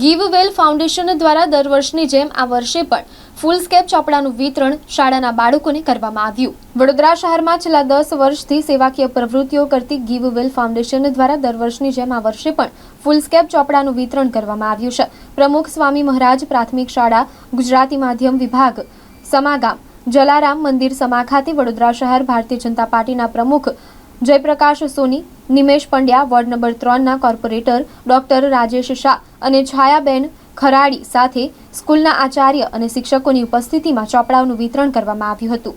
Give વેલ foundation દ્વારા દર વર્ષની જેમ આ વર્ષે પણ ફૂલ સ્કેપ ચોપડાનું વિતરણ શાળાના બાળકોને કરવામાં આવ્યું. વડોદરા શહેરમાં છેલ્લા દસ વર્ષથી સેવાકીય પ્રવૃત્તિઓ કરતી ગીવ વેલ ફાઉન્ડેશન દ્વારા દર વર્ષની જેમ આ વર્ષે પણ ફૂલ સ્કેપ ચોપડાનું વિતરણ કરવામાં આવ્યું છે. પ્રમુખ સ્વામી મહારાજ પ્રાથમિક શાળા, ગુજરાતી માધ્યમ વિભાગ, સમાગામ, જલારામ મંદિર સમા ખાતે વડોદરા શહેર ભારતીય જનતા પાર્ટીના પ્રમુખ જયપ્રકાશ સોની, નિમેશ પંડ્યા, વોર્ડ નંબર ત્રણના કોર્પોરેટર ડોક્ટર રાજેશ શાહ અને છાયાબેન ખરાડી સાથે સ્કૂલના આચાર્ય અને શિક્ષકોની ઉપસ્થિતિમાં ચોપડાઓનું વિતરણ કરવામાં આવ્યું હતું.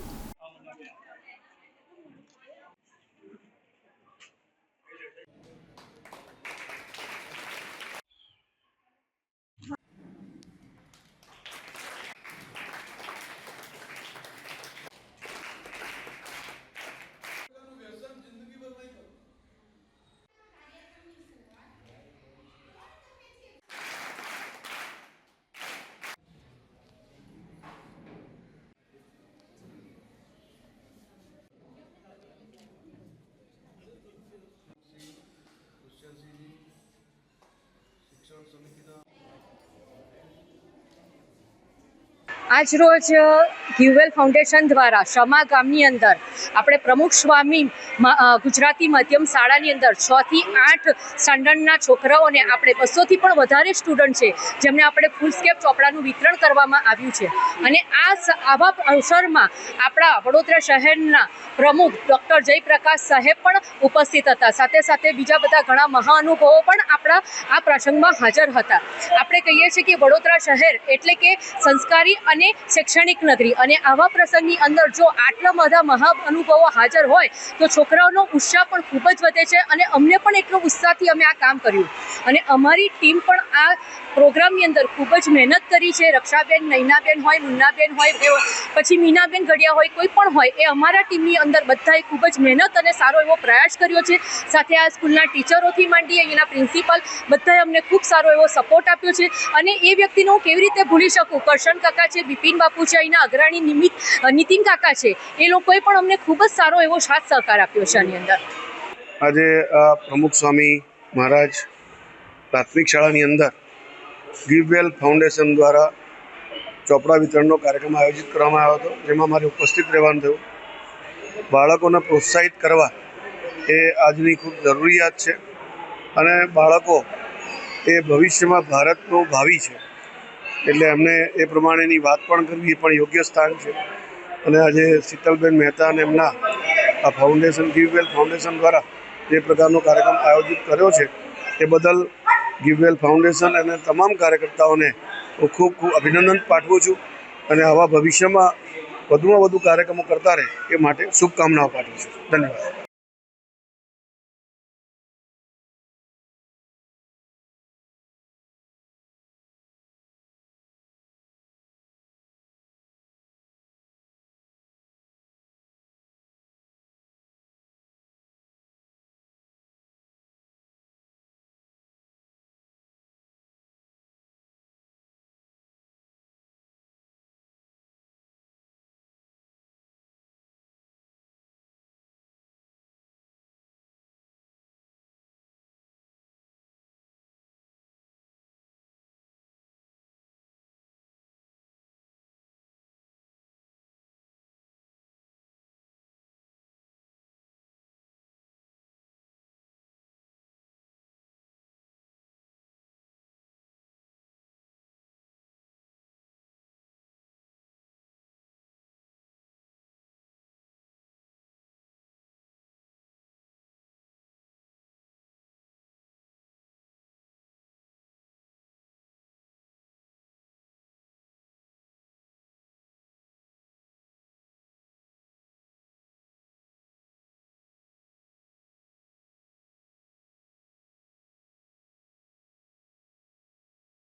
감사합니다. રોજ ગ્યુવેલ ફાઉન્ડેશન દ્વારા શમા ગામની અંદર આપણે પ્રમુખ સ્વામી ગુજરાતી માધ્યમ શાળાની અંદર છથી આઠ સ્ટાન્ડર્ડના છોકરાઓને આપણે બસોથી પણ વધારે સ્ટુડન્ટ છે, જેમને આપણે ફૂલ સ્કેપ ચોપડાનું વિતરણ કરવામાં આવ્યું છે. અને આ આવા અવસરમાં આપણા વડોદરા શહેરના પ્રમુખ ડૉક્ટર જયપ્રકાશ સાહેબ પણ ઉપસ્થિત હતા. સાથે સાથે બીજા બધા ઘણા મહાનુભવો પણ આપણા આ પ્રસંગમાં હાજર હતા. આપણે કહીએ છીએ કે વડોદરા શહેર એટલે કે સંસ્કારી અને શૈક્ષણિક નગરી. અને આવા પ્રસંગની અંદર જો આટલા બધા મહા અનુભવો હાજર હોય, તો છોકરાઓનો ઉત્સાહ પણ ખૂબ જ વધે છે અને અમને પણ એટલો ઉત્સાહથી અમે આ કામ કર્યું. અને અમારી ટીમ પણ આ પ્રોગ્રામની અંદર ખૂબ જ મહેનત કરી છે. રક્ષાબેન, નૈનાબેન હોય મુન્નાબેન હોય પછી મીનાબેન ઘડિયા હોય, કોઈ પણ હોય, એ અમારા ટીમની અંદર બધાએ ખૂબ જ મહેનત અને સારો એવો પ્રયાસ કર્યો છે. સાથે આ સ્કૂલના ટીચરોથી માંડી અહીંના પ્રિન્સિપલ બધાએ અમને ખૂબ સારો એવો સપોર્ટ આપ્યો છે. અને એ વ્યક્તિને હું કેવી રીતે ભૂલી શકું? કરશન કાકા છે, બિપિન બાપુ છે, અહીંના અગ્રણી નિમિત નીતિન કાકા છે, એ લોકોએ પણ અમને ખૂબ જ સારો એવો સાથ સહકાર આપ્યો છે આની અંદર. આજે પ્રમુખ સ્વામી મહારાજ પ્રાથમિક શાળાની અંદર ગિવવેલ ફાઉન્ડેશન દ્વારા ચોપડા વિતરણનો કાર્યક્રમ આયોજિત કરવામાં આવ્યો હતો, જેમાં મારે ઉપસ્થિત રહેવાનું થયું. બાળકોને પ્રોત્સાહિત કરવા એ આજની ખૂબ જરૂરિયાત છે અને બાળકો એ ભવિષ્યમાં ભારતનું ભાવિ છે. એટલે એમને એ પ્રમાણેની વાત પણ કરવી, એ પણ યોગ્ય સ્થાન છે. અને આજે શીતલબેન મહેતા અને એમના આ ફાઉન્ડેશન ગિવવેલ ફાઉન્ડેશન દ્વારા જે પ્રકારનો કાર્યક્રમ આયોજિત કર્યો છે, એ બદલ ગીવવેલ ફાઉન્ડેશન અને તમામ કાર્યકર્તાઓને હું ખૂબ ખૂબ અભિનંદન પાઠવું છું અને આવા ભવિષ્યમાં વધુમાં વધુ કાર્યક્રમો કરતા રહે એ માટે શુભકામનાઓ પાઠવું છું. ધન્યવાદ.